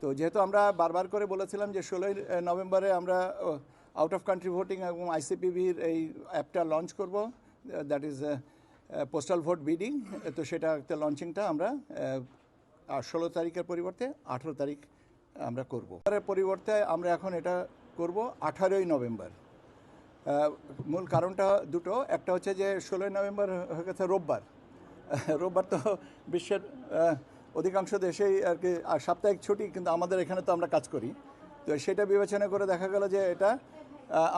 তো যেহেতু আমরা বারবার করে বলেছিলাম যে ষোলোই নভেম্বরে আমরা আউট অফ কান্ট্রি ভোটিং এবং আইসিপিবির এই অ্যাপটা লঞ্চ করব that is postal vote bidding তো সেটা লঞ্চিংটা আমরা ষোলো তারিখের পরিবর্তে আঠেরো তারিখ আমরা করব। এর পরিবর্তে আমরা এখন এটা করব আঠারোই নভেম্বর। মূল কারণটা দুটো, একটা হচ্ছে যে ষোলোই নভেম্বর হয়ে গেছে রোববার। রোববার তো বিশ্বের অধিকাংশ দেশেই আর কি সাপ্তাহিক ছুটি, কিন্তু আমাদের এখানে তো আমরা কাজ করি। তো সেটা বিবেচনা করে দেখা গেল যে এটা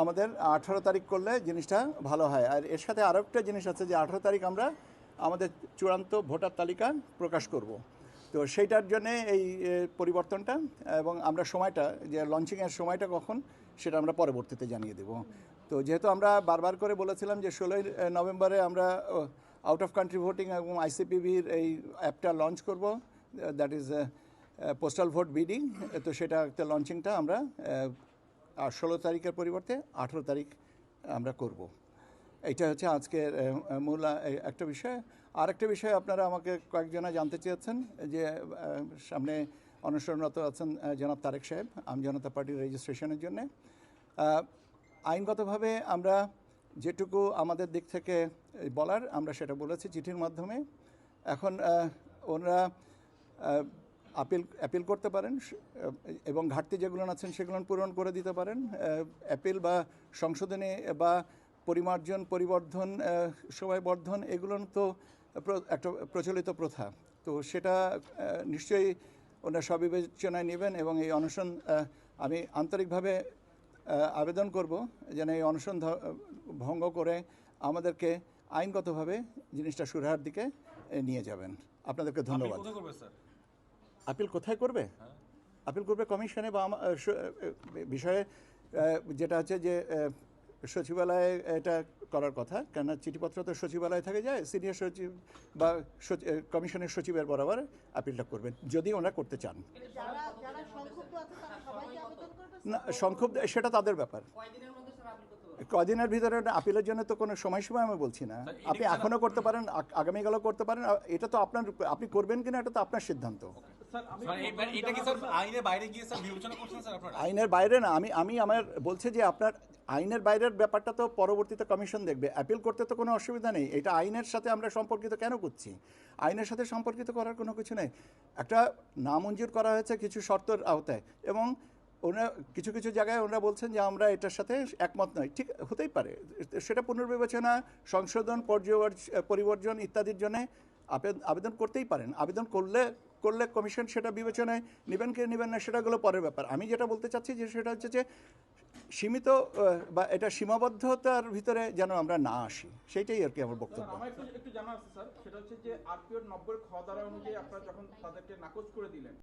আমাদের আঠারো তারিখ করলে জিনিসটা ভালো হয়। আর এর সাথে আরও একটা জিনিস আছে যে আঠারো তারিখ আমরা আমাদের চূড়ান্ত ভোটার তালিকা প্রকাশ করব। তো সেইটার জন্যে এই পরিবর্তনটা এবং আমরা সময়টা, যে লঞ্চিংয়ের সময়টা কখন, সেটা আমরা পরবর্তীতে জানিয়ে দেব। তো যেহেতু আমরা বারবার করে বলেছিলাম যে ষোলোই নভেম্বরে আমরা আউট অফ কান্ট্রি ভোটিং এবং আইসিপিবির এই অ্যাপটা লঞ্চ করব that is postal vote bidding তো সেটা একটা লঞ্চিংটা আমরা ষোলো তারিখের পরিবর্তে আঠেরো তারিখ আমরা করব। এইটা হচ্ছে আজকের মূল একটা বিষয়। আর একটা বিষয় আপনারা আমাকে কয়েকজনা জানতে চেয়েছেন, যে সামনে অনুসরণরত আছেন জনাব তারেক সাহেব, আম জনতা পার্টির রেজিস্ট্রেশনের জন্যে। আইনগতভাবে আমরা যেটুকু আমাদের দিক থেকে বলার, আমরা সেটা বলেছি চিঠির মাধ্যমে। এখন ওনারা আপিল অ্যাপিল করতে পারেন এবং ঘাটতি যেগুলো আছেন সেগুলো পূরণ করে দিতে পারেন। অ্যাপিল বা সংশোধনী বা পরিমার্জন, পরিবর্ধন সময় বর্ধন এগুলো তো একটা প্রচলিত প্রথা। তো সেটা নিশ্চয়ই ওনারা সবিবেচনায় নেবেন এবং এই অনশন আমি আন্তরিকভাবে আবেদন করব যেন এই অনশন ভঙ্গ করে আমাদেরকে আইনগতভাবে জিনিসটা সুরাহার দিকে নিয়ে যাবেন। আপনাদেরকে ধন্যবাদ। কোথায় করবে স্যার? আপিল কোথায় করবে? আপিল করবে কমিশনে বা বিষয়ে যেটা হচ্ছে যে সচিবালয়ে এটা করার কথা কেননা চিঠিপত্র তো সচিবালয়ে থাকে যায় সিনিয়র সচিব বা কমিশনের সচিবের বরাবর আপিলটা করবেন যদি ওনারা করতে চান যারা যারা সংক্ষুব্ধ আছে তারা সবাইকে আবেদন করবে না সংক্ষুব্ধ সেটা তাদের ব্যাপার। কদিনের ভিতরে আপিলের জন্য তো কোনো সময়সীমা আমি বলছি না। আপনি এখনও করতে পারেন আগামীকালও করতে পারেন এটা তো আপনার আপনি করবেন কিনা এটা তো আপনার সিদ্ধান্ত। স্যার এইবার এটা কি স্যার আইনের বাইরে গিয়ে স্যার বিবেচনা করছেন স্যার আপনারা? আইনের বাইরে না আমি আমি আমার বলছে যে আপনার আইনের বাইরের ব্যাপারটা তো পরবর্তীতে কমিশন দেখবে। অ্যাপিল করতে তো কোনো অসুবিধা নেই এটা আইনের সাথে আমরা সম্পর্কিত কেন করছি? আইনের সাথে সম্পর্কিত করার কোনো কিছু নেই। একটা নামঞ্জুর করা হয়েছে কিছু শর্তের আওতায় এবং ওনারা কিছু কিছু জায়গায় ওনারা বলছেন যে আমরা এটার সাথে একমত নই ঠিক হতেই পারে। সেটা পুনর্বিবেচনা, সংশোধন পরিবর্জন ইত্যাদির জন্য আবেদ- আবেদন করতেই পারেন। আবেদন করলে করলে কমিশন সেটা বিবেচনায় নেবেন কি নেবেন না সেটাগুলো পরের ব্যাপার। আমি যেটা বলতে চাচ্ছি যে সেটা হচ্ছে যে সীমিত বা এটা সীমাবদ্ধতার ভিতরে যেন আমরা না আসি। সেইটাই আর কি আমার বক্তব্য। সেটা হচ্ছে যে আরপিওর নব্বই খ অনুযায়ী আপনারা যখন তাদেরকে নাকচ করে দিলেন